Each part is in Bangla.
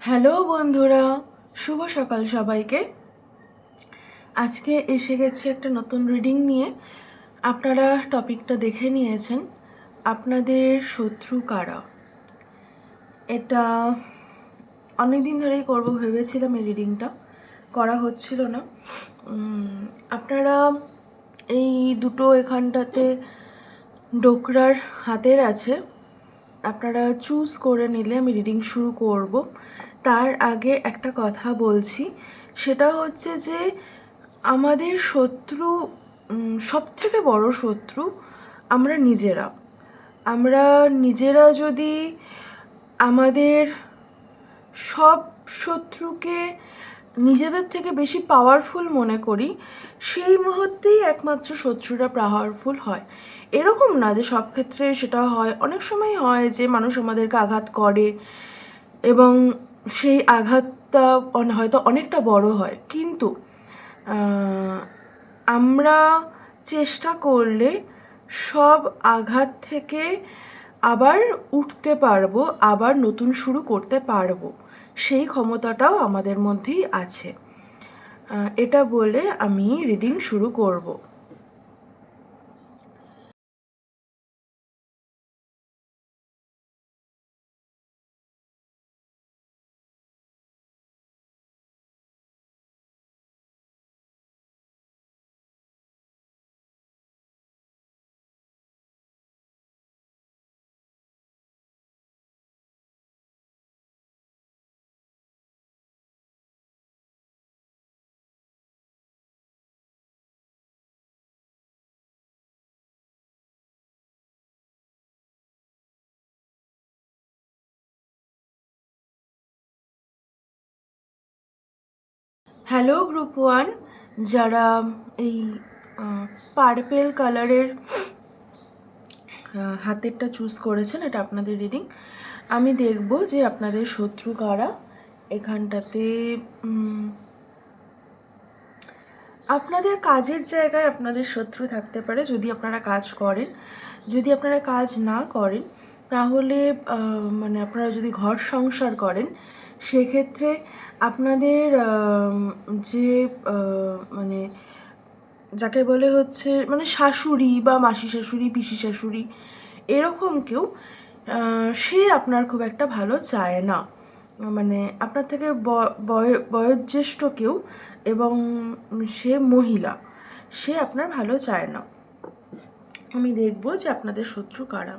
হ্যালো বন্ধুরা শুভ সকাল সবাইকে। আজকে এসে গেছি একটা নতুন রিডিং নিয়ে। আপনারা টপিকটা দেখে নিয়েছেন, আপনাদের শত্রু কারা? এটা অনেক দিন ধরেই করব, ভেবেছিলাম এই রিডিংটা করা হচ্ছিল না। আপনারা এই দুটো এখানটাতে ডোকরার হাতের আছে, আপনারা চুজ করে নিলে আমি রিডিং শুরু করব। তার আগে একটা কথা বলছি, সেটা হচ্ছে যে আমাদের শত্রু সব থেকে বড় শত্রু আমরা নিজেরা। আমরা নিজেরা যদি আমাদের সব শত্রুকে নিজেদের থেকে বেশি পাওয়ারফুল মনে করি, সেই মুহূর্তেই একমাত্র শত্রুরা পাওয়ারফুল হয়। এরকম না যে সব ক্ষেত্রে সেটা হয়। অনেক সময় হয় যে মানুষ আমাদেরকে আঘাত করে এবং সেই আঘাতটা হয়তো অনেকটা বড় হয়। কিন্তু আমরা চেষ্টা করলে সব আঘাত থেকে আবার উঠতে পারব, আবার নতুন শুরু করতে পারব। সেই ক্ষমতাটাও আমাদের মধ্যেই আছে। এটা বলে আমি রিডিং শুরু করব। হ্যালো গ্রুপ ওয়ান যারা এই পার্পেল কালারের হাতেরটা চুজ করেছেন, এটা আপনাদের রিডিং আমি দেখব যে আপনাদের শত্রু কারা এখানটাতে আপনাদের কাজের জায়গায় আপনাদের শত্রু থাকতে পারে যদি আপনারা কাজ করেন। যদি আপনারা কাজ না করেন, তাহলে মানে আপনারা যদি ঘর সংসার করেন, সেক্ষেত্রে আপনাদের যে মানে যাকে বলে হচ্ছে মানে শাশুড়ি বা মাসি শাশুড়ি, পিসি শাশুড়ি, এরকম কেউ সে আপনার খুব একটা ভালো চায় না। মানে আপনার থেকে বয়োজ্যেষ্ঠ কেউ এবং সে মহিলা, সে আপনার ভালো চায় না। আমি দেখব যে আপনাদের শত্রু কারা।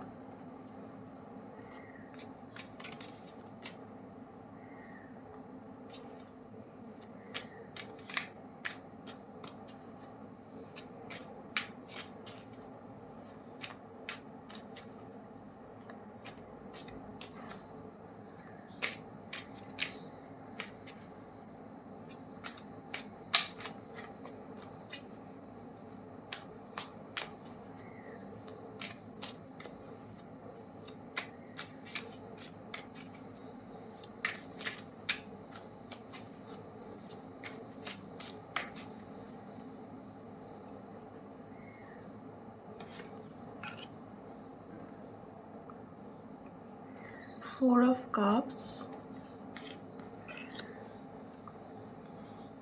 Four of cups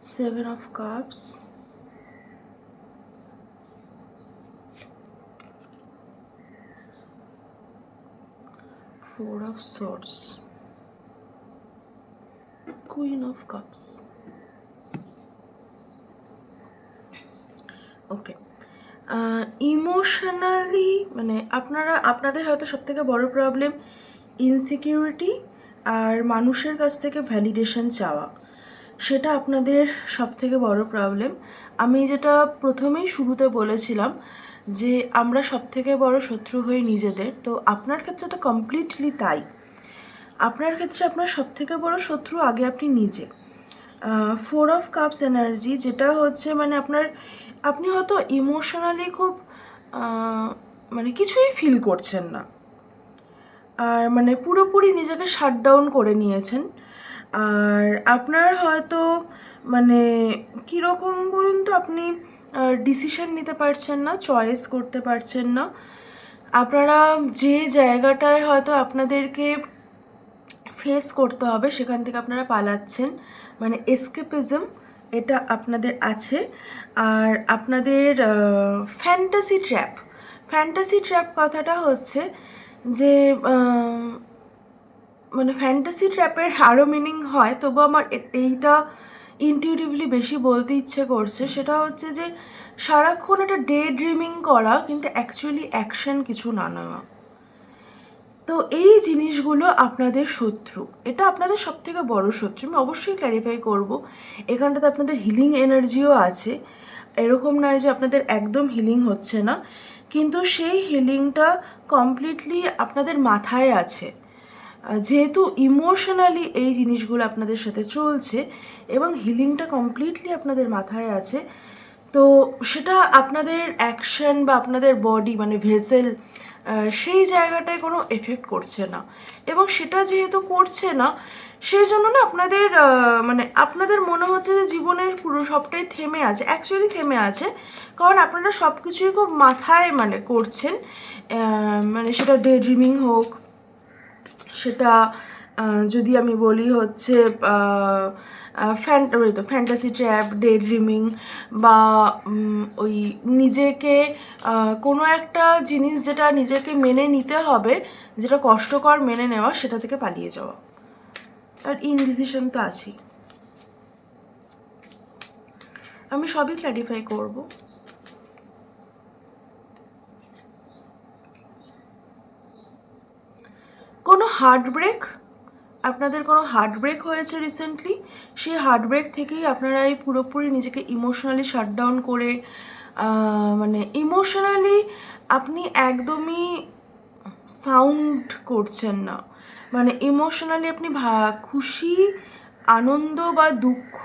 seven of cups four of swords queen of cups okay emotionally মানে আপনারা আপনাদের হয়তো সবথেকে বড় প্রবলেম ইনসিকিউরিটি আর মানুষের কাছ থেকে ভ্যালিডেশন চাওয়া, সেটা আপনাদের সবথেকে বড় প্রবলেম আমি যেটা প্রথমেই শুরুতে বলেছিলাম যে, আমরা সবথেকে বড় শত্রু হই নিজেদের, তো আপনার ক্ষেত্রে তো কমপ্লিটলি তাই। আপনার ক্ষেত্রে আপনার সবথেকে বড় শত্রু আগে আপনি নিজে। ফোর অফ কাপস এনার্জি যেটা হচ্ছে মানে আপনার, আপনি হয়তো ইমোশনালি খুব মানে কিছুই ফিল করছেন না। আর মানে পুরোপুরি নিজেকে শাট ডাউন করে নিয়েছেন। আর আপনার হয়তো মানে কীরকম বলুন তো, আপনি ডিসিশন নিতে পারছেন না চয়েস করতে পারছেন না। আপনারা যে জায়গাটায় হয়তো আপনাদেরকে ফেস করতে হবে, সেখান থেকে আপনারা পালাচ্ছেন। মানে এসকেপিজম এটা আপনাদের আছে। আর আপনাদের ফ্যান্টাসি ট্র্যাপ ফ্যান্টাসি ট্র্যাপ কথাটা হচ্ছে যে মানে ফ্যান্টাসি ট্র্যাপের আরও মিনিং হয়, তবু আমার এইটা ইনটিউটিভলি বেশি বলতে ইচ্ছে করছে। সেটা হচ্ছে যে, সারাক্ষণ একটা ডে ড্রিমিং করা, কিন্তু অ্যাকচুয়ালি অ্যাকশন কিছু না নেওয়া। তো এই জিনিসগুলো আপনাদের শত্রু। এটা আপনাদের সব থেকে বড় শত্রু। আমি অবশ্যই ক্ল্যারিফাই করব। এখানটাতে আপনাদের হিলিং এনার্জিও আছে। এরকম নয় যে আপনাদের একদম হিলিং হচ্ছে না। কিন্তু সেই হিলিংটা কমপ্লিটলি আপনাদের মাথায় আছে। যেহেতু ইমোশনালি এই জিনিসগুলো আপনাদের সাথে চলছে এবং হিলিংটা কমপ্লিটলি আপনাদের মাথায় আছে, তো সেটা আপনাদের অ্যাকশন বা আপনাদের বডি মানে ভেসেল সেই জায়গাটায় কোনো এফেক্ট করছে না। এবং সেটা যেহেতু করছে না সেই জন্য না আপনাদের মানে আপনাদের মনে হচ্ছে যে জীবনের পুরো সবটাই থেমে আছে অ্যাকচুয়ালি থেমে আছে, কারণ আপনারা সব কিছুই খুব মাথায় মানে করছেন মানে সেটা ডে ড্রিমিং হোক, সেটা যদি আমি বলি হচ্ছে ফ্যান ওই তো ফ্যান্টাসি ট্র্যাপ ডে ড্রিমিং বা ওই নিজেকে কোনো একটা জিনিস যেটা নিজেকে মেনে নিতে হবে, যেটা কষ্টকর মেনে নেওয়া, সেটা থেকে পালিয়ে যাওয়া। আর ইনডিসিশন তো আছেই। আমি সবই ক্ল্যারিফাই করব। কোনো হার্ট ব্রেক আপনাদের কোনো হার্ট ব্রেক হয়েছে রিসেন্টলি সেই হার্ট ব্রেক থেকেই আপনারা এই পুরোপুরি নিজেকে ইমোশনালি শাটডাউন করে মানে ইমোশনালি আপনি একদমই সাউন্ড করছেন না। মানে ইমোশনালি আপনি খুশি, আনন্দ বা দুঃখ,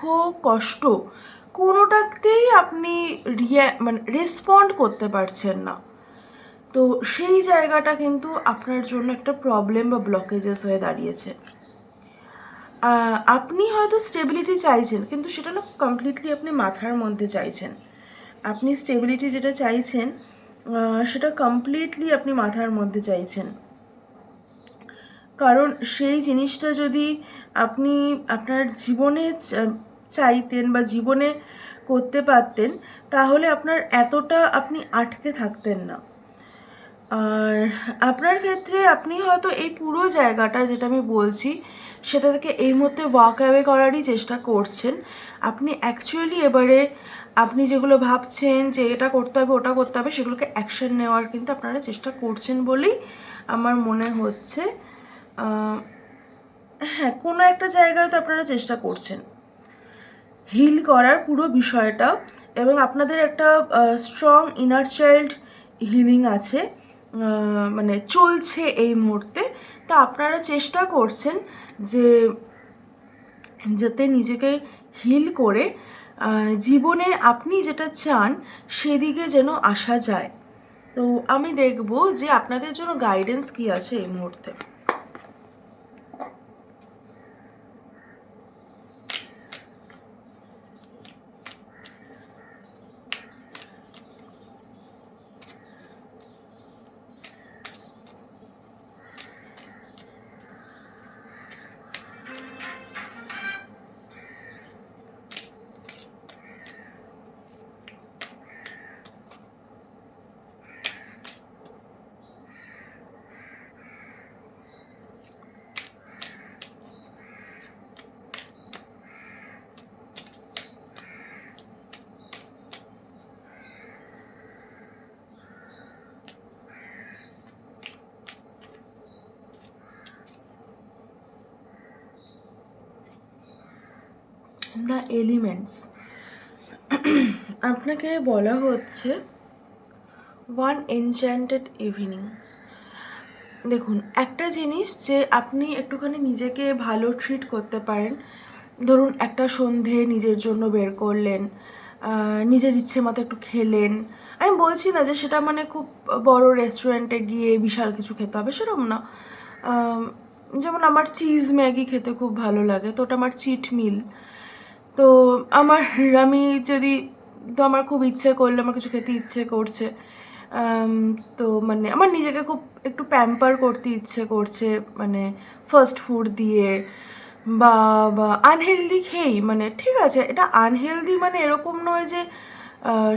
কষ্ট কোনোটাতেই আপনি রিয়া মানে রেসপন্ড করতে পারছেন না। তো সেই জায়গাটা কিন্তু আপনার জন্য একটা প্রবলেম বা ব্লকেজেস হয়ে দাঁড়িয়েছে। আপনি হয়তো স্টেবিলিটি চাইছেন, কিন্তু সেটা না কমপ্লিটলি আপনি মাথার মধ্যে চাইছেন। আপনি স্টেবিলিটি যেটা চাইছেন সেটা কমপ্লিটলি আপনি মাথার মধ্যে চাইছেন। কারণ সেই জিনিসটা যদি আপনি আপনার জীবনে চাইতেন বা জীবনে করতে পারতেন, তাহলে আপনার এতটা আপনি আটকে থাকতেন না। আর আপনার ক্ষেত্রে আপনি হয়তো এই পুরো জায়গাটা যেটা আমি বলছি সেটা থেকে এই মুহূর্তে ওয়াক অ্যাওয়ে করারই চেষ্টা করছেন। আপনি অ্যাকচুয়ালি এবারে আপনি যেগুলো ভাবছেন যে এটা করতে হবে, ওটা করতে হবে, সেগুলোকে অ্যাকশন নেওয়ার কিন্তু আপনারা চেষ্টা করছেন বলেই আমার মনে হচ্ছে। হ্যাঁ কোনো একটা জায়গায় তো আপনারা চেষ্টা করছেন। হিল করার পুরো বিষয়টা এবং আপনাদের একটা স্ট্রং ইনার চাইল্ড হিলিং আছে মানে চলছে এই মুহূর্তে। তো আপনারা চেষ্টা করছেন যে, যাতে নিজেকে হিল করে জীবনে আপনি যেটা চান সেদিকে যেন আসা যায়। তো আমি দেখব যে আপনাদের জন্য গাইডেন্স কি আছে এই মুহূর্তে। দ্য এলিমেন্টস আপনাকে বলা হচ্ছে ওয়ান এনচ্যান্টেড ইভিনিং দেখুন, একটা জিনিস যে আপনি একটুখানি নিজেকে ভালো ট্রিট করতে পারেন। ধরুন, একটা সন্ধে নিজের জন্য বের করলেন নিজের ইচ্ছে মতো একটু খেলেন। আমি বলছি না যে সেটা মানে খুব বড় রেস্টুরেন্টে গিয়ে বিশাল কিছু খেতে হবে, সেরকম না। যেমন আমার চিজ ম্যাগি খেতে খুব ভালো লাগে, তো ওটা আমার চিট মিল তো আমার, আমি যদি, তো আমার খুব ইচ্ছে করলে, আমার কিছু খেতে ইচ্ছে করছে। তো মানে আমার নিজেকে খুব একটু প্যাম্পার করতে ইচ্ছে করছে মানে ফাস্ট ফুড দিয়ে বা বা আনহেলদি খেয়েই মানে ঠিক আছে, এটা আনহেলদি মানে এরকম নয় যে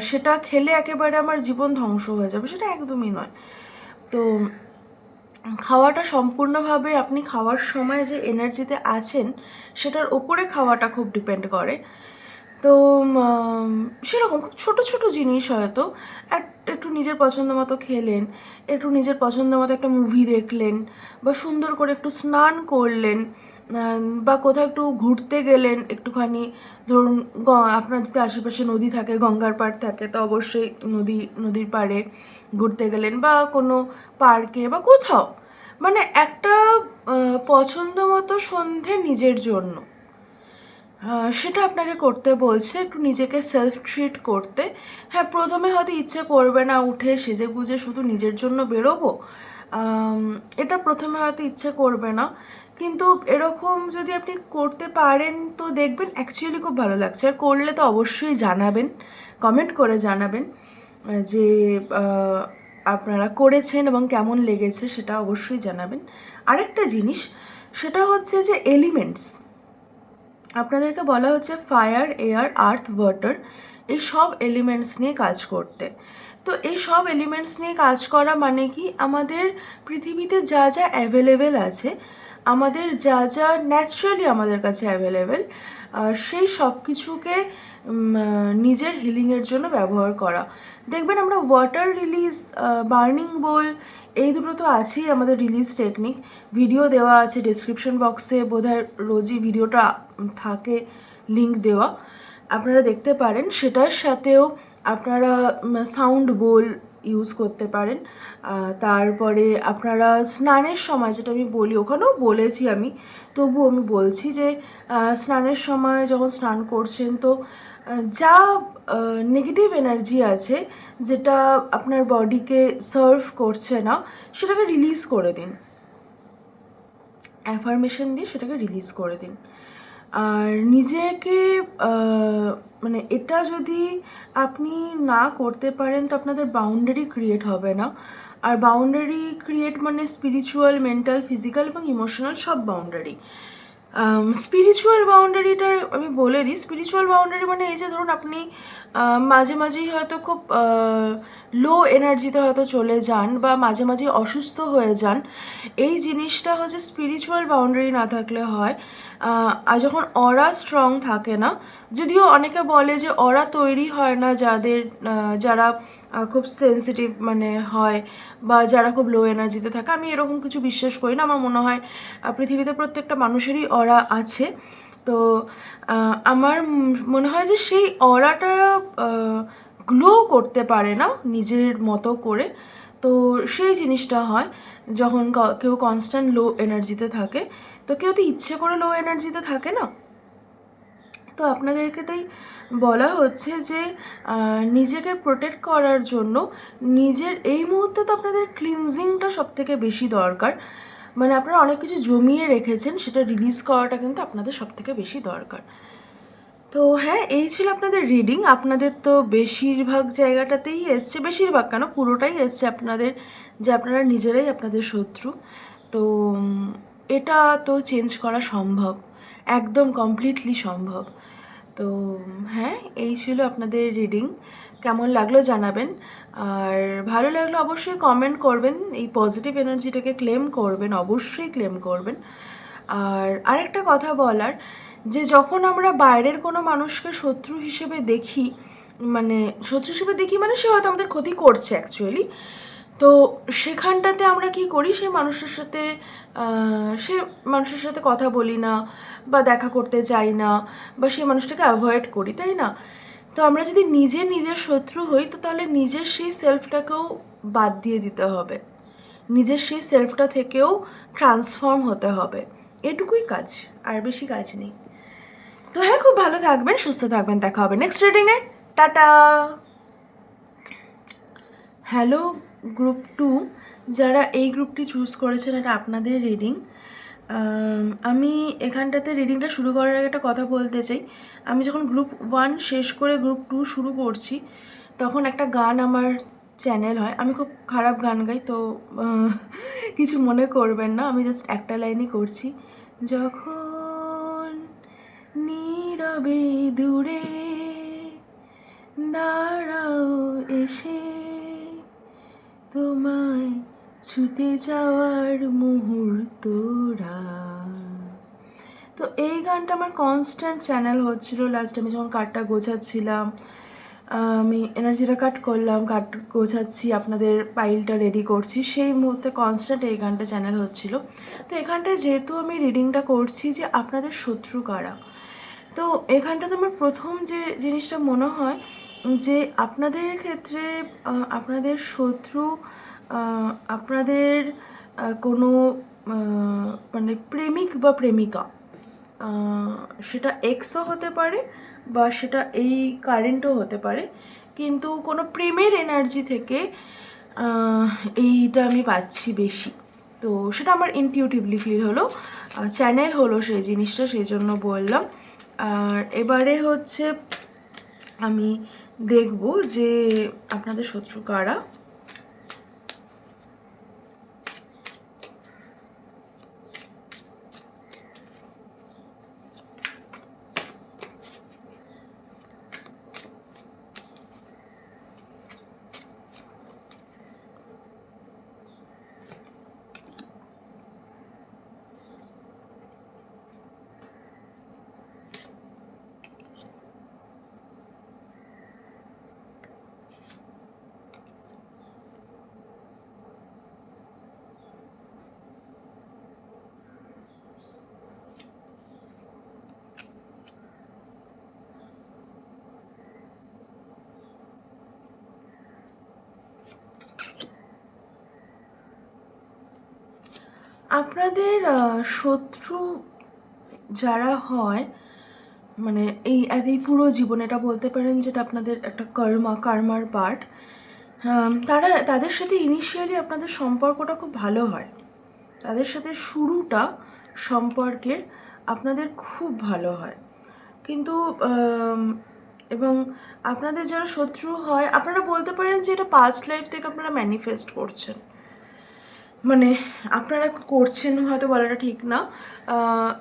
সেটা খেলে একেবারে আমার জীবন ধ্বংস হয়ে যাবে, সেটা একদমই নয়। তো খাওয়াটা সম্পূর্ণভাবে আপনি খাওয়ার সময় যে এনার্জিতে আছেন, সেটার ওপরে খাওয়াটা খুব ডিপেন্ড করে। তো সেরকম খুব ছোটো ছোটো জিনিস হয়তো। এক- একটু নিজের পছন্দ মতো খেলেন, একটু নিজের পছন্দ মতো একটা মুভি দেখলেন, বা সুন্দর করে একটু স্নান করলেন বা কোথাও একটু ঘুরতে গেলেন, একটুখানি ধরুন আপনার যদি আশেপাশে নদী থাকে, গঙ্গার পাড় থাকে, তো অবশ্যই নদী, নদীর পাড়ে ঘুরতে গেলেন, বা কোনো পার্কে বা কোথাও। মানে একটা পছন্দ মতো সন্ধে নিজের জন্য। সেটা আপনাকে করতে বলছে, একটু নিজেকে সেলফ ট্রিট করতে। হ্যাঁ প্রথমে হয়তো ইচ্ছে করবে না উঠে সেজে গুজে শুধু নিজের জন্য বেরোবো। এটা প্রথমে হয়তো ইচ্ছে করবে না। কিন্তু এরকম যদি আপনি করতে পারেন, তো দেখবেন অ্যাকচুয়ালি খুব ভালো লাগছে। আর করলে তো অবশ্যই জানাবেন কমেন্ট করে জানাবেন, যে আপনারা করেছেন এবং কেমন লেগেছে সেটা অবশ্যই জানাবেন। আরেকটা জিনিস, সেটা হচ্ছে যে এলিমেন্টস, আপনাদেরকে বলা হচ্ছে ফায়ার, এয়ার, আর্থ, ওয়াটার, এই সব এলিমেন্টস নিয়ে কাজ করতে। তো এই সব এলিমেন্টস নিয়ে কাজ করা মানে কি? আমাদের পৃথিবীতে যা যা অ্যাভেলেবেল আছে আমাদের যা যা ন্যাচারালি আমাদের কাছে অ্যাভেলেবেল সেই সব কিছুকে নিজের হিলিংয়ের জন্য ব্যবহার করা। দেখবেন আমরা ওয়াটার রিলিজ বার্নিং বোল এই দুটো তো আছেই আমাদের রিলিজ টেকনিক ভিডিও দেওয়া আছে ডিসক্রিপশন বক্সে বোধহয় রোজই ভিডিওটা থাকে লিংক দেওয়া। আপনারা দেখতে পারেন, সেটার সাথেও আপনারা সাউন্ড বোল ইউজ করতে পারেন। তারপরে আপনারা স্নানের সময়, যেটা আমি বলি, ওখানেও বলেছি আমি তবু আমি বলছি যে স্নানের সময় যখন স্নান করছেন, তো যা নেগেটিভ এনার্জি আছে, যেটা আপনার বডিকে সার্ভ করছে না, সেটাকে রিলিজ করে দিন। অ্যাফার্মেশন দিয়ে সেটাকে রিলিজ করে দিন। আর নিজেকে মানে এটা যদি আপনি না করতে পারেন, তো আপনাদের বাউন্ডারি ক্রিয়েট হবে না। আর বাউন্ডারি ক্রিয়েট মানে স্পিরিচুয়াল মেন্টাল ফিজিক্যাল এবং ইমোশনাল সব বাউন্ডারি স্পিরিচুয়াল বাউন্ডারিটার আমি বলে দিই। স্পিরিচুয়াল বাউন্ডারি মানে এই যে ধরুন আপনি মাঝে মাঝেই হয়তো খুব লো এনার্জিতে হয়তো চলে যান বা মাঝে মাঝে অসুস্থ হয়ে যান। এই জিনিসটা হচ্ছে স্পিরিচুয়াল বাউন্ডারি না থাকলে হয়। আর যখন অরা স্ট্রং থাকে না, যদিও অনেকে বলে যে অরা তৈরি হয় না যাদের যারা খুব সেন্সিটিভ মানে হয় বা যারা খুব লো এনার্জিতে থাকে, আমি এরকম কিছু বিশ্বাস করি না। আমার মনে হয় পৃথিবীতে প্রত্যেকটা মানুষেরই অরা আছে। তো আমার মনে হয় যে সেই অরাটা গ্লো করতে পারে না নিজের মতো করে। তো সেই জিনিসটা হয় যখন কেউ কনস্ট্যান্ট লো এনার্জিতে থাকে। তো কেউ তো ইচ্ছে করে লো এনার্জিতে থাকে না। তো আপনাদেরকে তাই বলা হচ্ছে যে নিজেকে প্রোটেক্ট করার জন্য নিজের, এই মুহূর্তে তো আপনাদের ক্লিনজিংটা সব থেকে বেশি দরকার। মানে আপনারা অনেক কিছু জমিয়ে রেখেছেন, সেটা রিলিজ করাটা কিন্তু আপনাদের সব থেকে বেশি দরকার। তো হ্যাঁ এই ছিল আপনাদের রিডিং আপনাদের তো বেশিরভাগ জায়গাটাতেই এসছে, বেশিরভাগ কেন? পুরোটাই এসছে আপনাদের, যে আপনারা নিজেরাই আপনাদের শত্রু। তো এটা তো চেঞ্জ করা সম্ভব। একদম কমপ্লিটলি সম্ভব। তো হ্যাঁ এই ছিল আপনাদের রিডিং কেমন লাগল জানাবেন। আর ভালো লাগলে অবশ্যই কমেন্ট করবেন। এই পজিটিভ এনার্জিটাকে ক্লেম করবেন, অবশ্যই ক্লেম করবেন। আর আরেকটা কথা বলার, যে যখন আমরা বাইরের কোনো মানুষকে শত্রু হিসেবে দেখি মানে শত্রু হিসেবে দেখি মানে সে হয়তো আমাদের ক্ষতি করছে অ্যাকচুয়ালি তো সেখানটাতে আমরা কি করি? সেই মানুষের সাথে সে মানুষের সাথে কথা বলি না বা দেখা করতে চাই না বা সেই মানুষটাকে অ্যাভয়েড করি, তাই না? তো আমরা যদি নিজে নিজের শত্রু হই, তো তাহলে নিজের সেই সেলফটাকেও বাদ দিয়ে দিতে হবে। নিজের সেই সেলফটা থেকেও ট্রান্সফর্ম হতে হবে। এটুকুই কাজ, আর বেশি কাজ নেই। তো হ্যাঁ খুব ভালো থাকবেন, সুস্থ থাকবেন, দেখা হবে নেক্সট রিডিংয়ে টাটা! হ্যালো গ্রুপ টু যারা এই গ্রুপটি চুজ করেছেন এটা আপনাদের রিডিং আমি এখানটাতে রিডিংটা শুরু করার আগে একটা কথা বলতে চাই। আমি যখন গ্রুপ ওয়ান শেষ করে গ্রুপ টু শুরু করছি, তখন একটা গান আমার চ্যানেল হয়। আমি খুব খারাপ গান গাই, তো কিছু মনে করবেন না। আমি জাস্ট একটা লাইনই করছি। যখন নীরবে দূরে দাঁড়াও এসে তোমায় ছুতে যাওয়ার মুহূর্তরা তো এই গানটা আমার কনস্ট্যান্ট চ্যানেল হচ্ছিল। লাস্ট আমি যখন কার্ডটা গোছাচ্ছিলাম, আমি এনার্জিটা কাট করলাম কাট গোছাচ্ছি, আপনাদের পাইলটা রেডি করছি, সেই মুহূর্তে কনস্ট্যান্ট এই গানটা চ্যানেল হচ্ছিল। তো এখানটায় যেহেতু আমি রিডিংটা করছি যে আপনাদের শত্রু কারা? তো এখানটাতে আমার প্রথম যে জিনিসটা মনে হয় যে আপনাদের ক্ষেত্রে আপনাদের শত্রু আপনাদের কোনো মানে প্রেমিক বা প্রেমিকা সেটা এক্সও হতে পারে বা সেটা এই কারেন্টও হতে পারে, কিন্তু কোনো প্রেমের এনার্জি থেকে এইটা আমি পাচ্ছি বেশি। তো সেটা আমার ইনটিউটিভলি ফিল হলো চ্যানেল হলো সেই জিনিসটা, সেই জন্য বললাম। আর এবারে হচ্ছে, আমি দেখব যে আপনাদের শত্রু কারা। আপনাদের শত্রু যারা হয় মানে এই এই পুরো জীবন এটা বলতে পারেন যেটা আপনাদের একটা কর্মা, কর্মার পার্ট তারা, তাদের সাথে ইনিশিয়ালি আপনাদের সম্পর্কটা খুব ভালো হয়। তাদের সাথে শুরুটা সম্পর্কের আপনাদের খুব ভালো হয়। কিন্তু এবং আপনাদের যারা শত্রু হয়, আপনারা বলতে পারেন যে এটা পাস্ট লাইফ থেকে আপনারা ম্যানিফেস্ট করছেন। মানে আপনারা করছেন হয়তো বলাটা ঠিক না।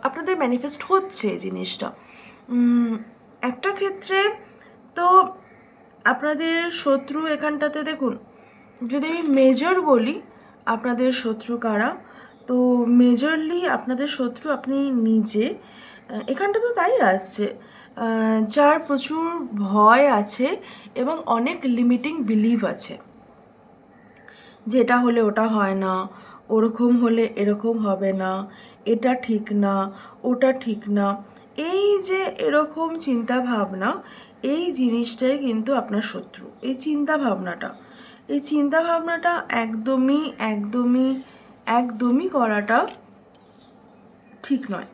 আপনাদের ম্যানিফেস্ট হচ্ছে জিনিসটা। একটা ক্ষেত্রে তো আপনাদের শত্রু এখানটাতে দেখুন, যদি আমি মেজর বলি, আপনাদের শত্রু কারা? তো মেজরলি আপনাদের শত্রু আপনি নিজে। এখানটা তো তাই আসছে। যার প্রচুর ভয় আছে এবং অনেক লিমিটিং বিলিভ আছে। যে এটা হলে ওটা হয় না, ওরকম হলে এরকম হবে না, এটা ঠিক না, ওটা ঠিক না। এই যে এরকম চিন্তা ভাবনা এই জিনিসটাই কিন্তু আপনার শত্রু, এই চিন্তা ভাবনাটা এই চিন্তা ভাবনাটা একদমই একদমই একদমই করাটা ঠিক নয়।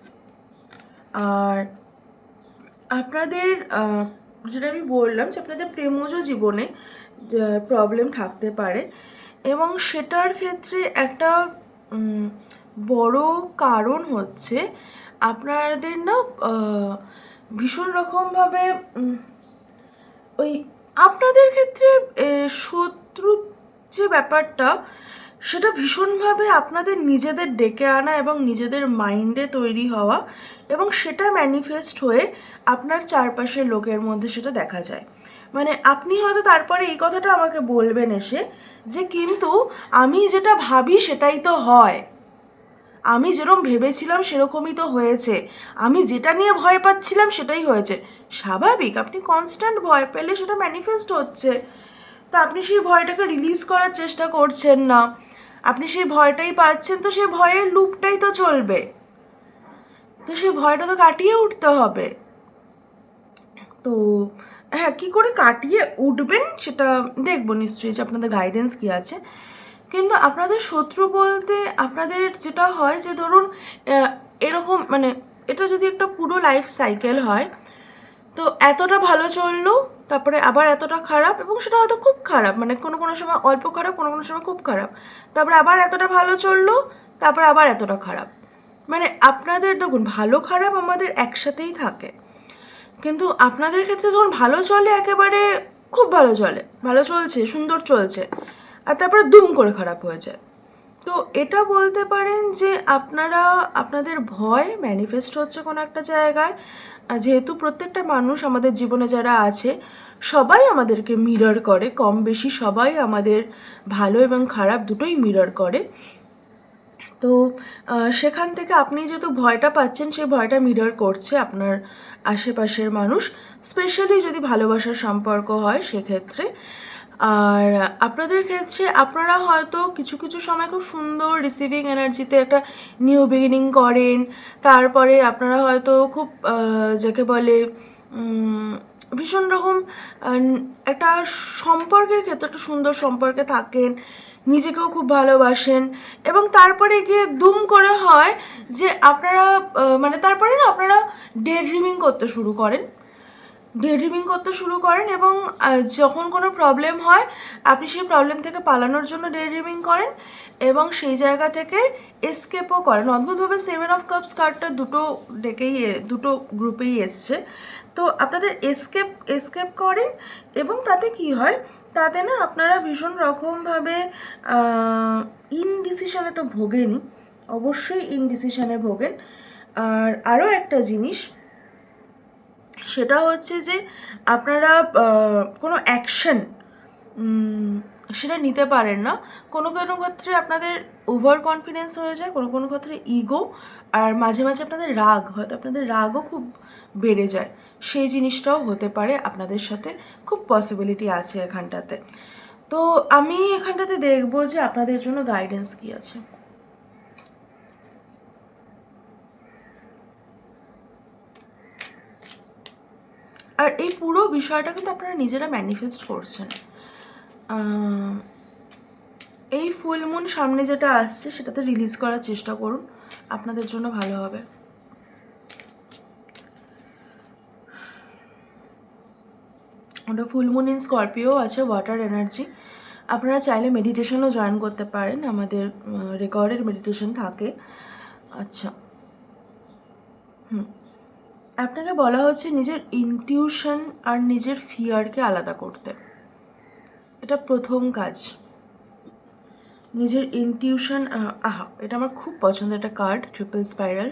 আর আপনাদের যেটা আমি বললাম যে আপনাদের প্রেমজ জীবনে প্রবলেম থাকতে পারে। এবং সেটার ক্ষেত্রে একটা বড় কারণ হচ্ছে আপনাদের না ভীষণ রকমভাবে ওই আপনাদের ক্ষেত্রে শত্রু যে ব্যাপারটা, সেটা ভীষণভাবে আপনাদের নিজেদের ডেকে আনা এবং নিজেদের মাইন্ডে তৈরি হওয়া এবং সেটা ম্যানিফেস্ট হয়ে আপনার চারপাশের লোকের মধ্যে সেটা দেখা যায়। মানে আপনি হয়তো তারপরে এই কথাটা আমাকে বলবেন এসে যে কিন্তু আমি যেটা ভাবি সেটাই তো হয়। আমি যেরকম ভেবেছিলাম সেরকমই তো হয়েছে। আমি যেটা নিয়ে ভয় পাচ্ছিলাম সেটাই হয়েছে। স্বাভাবিক, আপনি কনস্ট্যান্ট ভয় পেলে সেটা ম্যানিফেস্ট হচ্ছে। তো আপনি সেই ভয়টাকে রিলিজ করার চেষ্টা করছেন না। আপনি সেই ভয়টাই পাচ্ছেন, তো সেই ভয়ের লুপটাই তো চলবে। তো সেই ভয়টা তো কাটিয়ে উঠতে হবে। তো হ্যাঁ কী করে কাটিয়ে উঠবেন সেটা দেখব নিশ্চয়ই যে আপনাদের গাইডেন্স কী আছে। কিন্তু আপনাদের শত্রু বলতে আপনাদের যেটা হয় যে ধরুন এরকম মানে এটা যদি একটা পুরো লাইফ সাইকেল হয়, তো এতটা ভালো চলল, তারপরে আবার এতটা খারাপ এবং সেটা হয়তো খুব খারাপ মানে কোনো কোনো সময় অল্প খারাপ, কোনো কোনো সময় খুব খারাপ। তারপরে আবার এতটা ভালো চলল, তারপরে আবার এতটা খারাপ। মানে আপনাদের দেখুন, ভালো খারাপ আমাদের একসাথেই থাকে। কিন্তু আপনাদের ক্ষেত্রে যখন ভালো চলে, একেবারে খুব ভালো চলে। ভালো চলছে, সুন্দর চলছে। আর তারপরে দুম করে খারাপ হয়ে যায়। তো এটা বলতে পারেন যে আপনারা, আপনাদের ভয় ম্যানিফেস্ট হচ্ছে কোনো একটা জায়গায়। যেহেতু প্রত্যেকটা মানুষ আমাদের জীবনে যারা আছে, সবাই আমাদেরকে মিরর করে। কম বেশি সবাই আমাদের ভালো এবং খারাপ দুটোই মিরর করে। তো সেখান থেকে আপনি যেহেতু ভয়টা পাচ্ছেন, সেই ভয়টা মিরর করছে আপনার আশেপাশের মানুষ। স্পেশালি যদি ভালোবাসার সম্পর্ক হয়, সেক্ষেত্রে। আর আপনাদের ক্ষেত্রে আপনারা হয়তো কিছু কিছু সময় খুব সুন্দর রিসিভিং এনার্জিতে একটা নিউ বিগিনিং করেন। তারপরে আপনারা হয়তো খুব যাকে বলে ভীষণ রকম একটা সম্পর্কের ক্ষেত্রে একটা সুন্দর সম্পর্কে থাকেন। নিজেকেও খুব ভালোবাসেন এবং তারপরে গিয়ে দুম করে হয় যে আপনারা মানে তারপরে না আপনারা ডে ড্রিমিং করতে শুরু করেন। ডে ড্রিমিং করতে শুরু করেন এবং যখন কোনো প্রবলেম হয়, আপনি সেই প্রবলেম থেকে পালানোর জন্য ডে ড্রিমিং করেন এবং সেই জায়গা থেকে এসকেপও করেন। অদ্ভুতভাবে সেভেন অফ কাপস কার্ডটা দুটো ডেকেই, দুটো গ্রুপেই এসছে। তো আপনাদের এসকেপ এসকেপ করেন এবং তাতে কি হয় তাতে না আপনারা ভীষণ রকমভাবে ইনডিসিশানে তো ভোগেনি অবশ্যই ইনডিসিশানে ভোগেন। আর আরও একটা জিনিস, সেটা হচ্ছে যে আপনারা কোনো অ্যাকশন সেটা নিতে পারেন না। কোনো কোনো ক্ষেত্রে আপনাদের ওভার কনফিডেন্স হয়ে যায়, কোনো কোনো ক্ষেত্রে ইগো আর মাঝে মাঝে আপনাদের রাগ হয়তো আপনাদের রাগও খুব বেড়ে যায়। সেই জিনিসটাও হতে পারে আপনাদের সাথে, খুব পসিবিলিটি আছে এখানটাতে। তো আমি এখানটাতে দেখব যে আপনাদের জন্য গাইডেন্স কী আছে। আর এই পুরো বিষয়টা কিন্তু আপনারা নিজেরা ম্যানিফেস্ট করছেন। এই ফুল মুন সামনে যেটা আসছে, সেটাতে রিলিজ করার চেষ্টা করুন। আপনাদের জন্য ভালো হবে। ওটা ফুল মুন ইন স্করপিও আছে ওয়াটার এনার্জি আপনারা চাইলে মেডিটেশনও জয়েন করতে পারেন। আমাদের রেকর্ডের মেডিটেশন থাকে। আচ্ছা। হুম। আপনাকে বলা হচ্ছে নিজের ইনটিউশন আর নিজের ফিয়ারকে আলাদা করতে। এটা প্রথম কাজ। নিজের ইনটিউশন আহা এটা আমার খুব পছন্দের একটা card triple spiral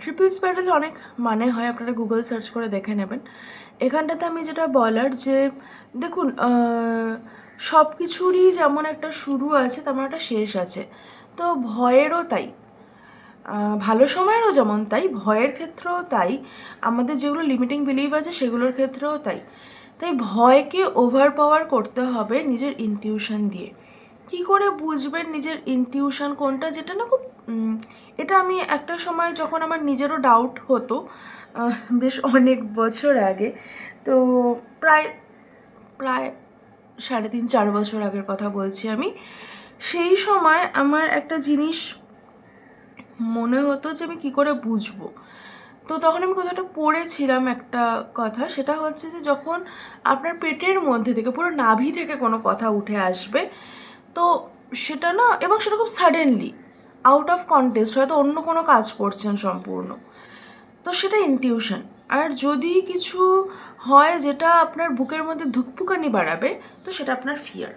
triple spiral অনেক মানে হয়, আপনারা গুগল সার্চ করে দেখে নেবেন। এখানটাতে আমি যেটা বলার যে, দেখুন সব কিছুরই যেমন একটা শুরু আছে, তেমন একটা শেষ আছে। তো ভয়েরও তাই। ভালো সময়েরও যেমন তাই, ভয়ের ক্ষেত্রেও তাই। আমাদের যেগুলো লিমিটিং বিলিভ আছে, সেগুলোর ক্ষেত্রেও তাই। তাই ভয়কে ওভার পাওয়ার করতে হবে নিজের ইনটিউশন দিয়ে। কি করে বুঝবেন নিজের ইনটিউশন কোনটা? যেটা না খুব এটা আমি একটা সময় যখন আমার নিজেরও ডাউট হতো বেশ অনেক বছর আগে, তো প্রায় প্রায় সাড়ে তিন, চার বছর আগের কথা বলছি আমি, সেই সময় আমার একটা জিনিস মনে হতো যে আমি কি করে বুঝব। তো তখন আমি কথাটা পড়েছিলাম একটা কথা, সেটা হচ্ছে যে যখন আপনার পেটের মধ্যে থেকে, পুরো নাভি থেকে কোনো কথা উঠে আসবে, তো সেটা না, এবং সেটা খুব সাডেনলি আউট অফ কন্টেস্ট হয়তো অন্য কোনো কাজ করছেন সম্পূর্ণ। তো সেটা ইনটিউশন আর যদি কিছু হয় যেটা আপনার বুকের মধ্যে ধুকপুকানি বাড়াবে, তো সেটা আপনার ফিয়ার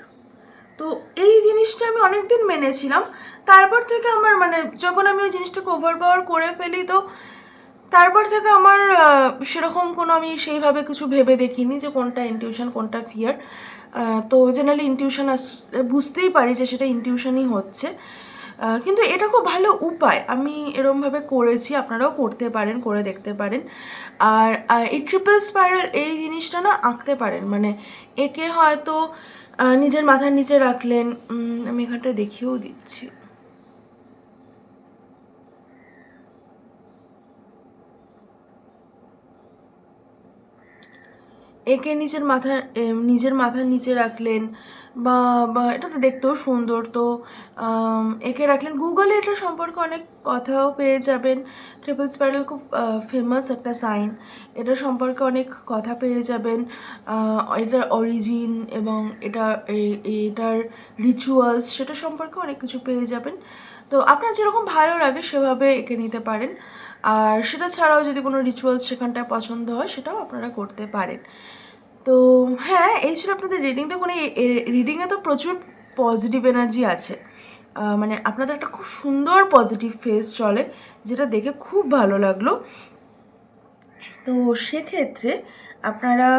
তো এই জিনিসটা আমি অনেক দিন মেনেছিলাম। তারপর থেকে আমার মানে যখন আমি ওই জিনিসটাকে ওভার পাওয়ার করে ফেলি, তো তারপর থেকে আমার সেরকম কোনো আমি সেইভাবে কিছু ভেবে দেখিনি যে কোনটা ইনটিউশন কোনটা ফিয়ার তো জেনারেলি ইনটিউশন আস, বুঝতেই পারি যে সেটা ইনটিউশনই হচ্ছে। কিন্তু এটা খুব ভালো উপায়। আমি এরমভাবে করেছি, আপনারাও করতে পারেন, করে দেখতে পারেন। আর এই ট্রিপল স্পাইরাল এই জিনিসটা না আঁকতে পারেন। মানে একে হয়তো নিজের মাথার নিচে রাখলেন। আমি এখানটা দেখিয়েও দিচ্ছি। একে নিজের মাথা নিজের মাথার নিচে রাখলেন। বা বা, এটা তো দেখতেও সুন্দর। তো একে রাখলেন। গুগলে এটা সম্পর্কে অনেক কথাও পেয়ে যাবেন। ট্রিপল স্প্যারেল খুব ফেমাস একটা সাইন এটা সম্পর্কে অনেক কথা পেয়ে যাবেন। এটার অরিজিন এবং এটা এটার রিচুয়ালস সেটা সম্পর্কে অনেক কিছু পেয়ে যাবেন। তো আপনার যেরকম ভালো লাগে সেভাবে এঁকে নিতে পারেন। আর সেটা ছাড়াও যদি কোনো রিচুয়ালস সেখানটায় পছন্দ হয়, সেটাও আপনারা করতে পারেন। তো হ্যাঁ এই ছিল আপনাদের রিডিং দেখুন, এই রিডিংয়ে তো প্রচুর পজিটিভ এনার্জি আছে। মানে আপনাদের একটা খুব সুন্দর পজিটিভ ফেস চলে, যেটা দেখে খুব ভালো লাগল। তো সেক্ষেত্রে আপনারা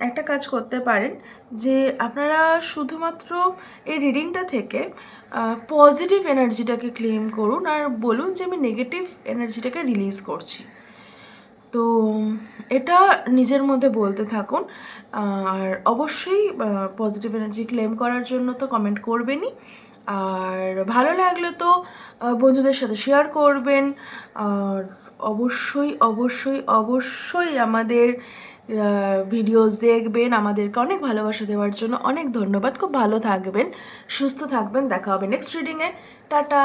একটা কাজ করতে পারেন যে আপনারা শুধুমাত্র এই রিডিংটা থেকে পজিটিভ এনার্জিটাকে ক্লেম করুন আর বলুন যে আমি নেগেটিভ এনার্জিটাকে রিলিজ করছি। তো এটা নিজের মধ্যে বলতে থাকুন আর অবশ্যই পজিটিভ এনার্জি ক্লেম করার জন্য তো কমেন্ট করবেনই। আর ভালো লাগলে তো বন্ধুদের সাথে শেয়ার করবেন। আর অবশ্যই অবশ্যই অবশ্যই আমাদের ভিডিওস দেখবেন, আমাদেরকে অনেক ভালোবাসা দেওয়ার জন্য অনেক ধন্যবাদ। খুব ভালো থাকবেন, সুস্থ থাকবেন। দেখা হবে নেক্সট রিডিংয়ে টাটা!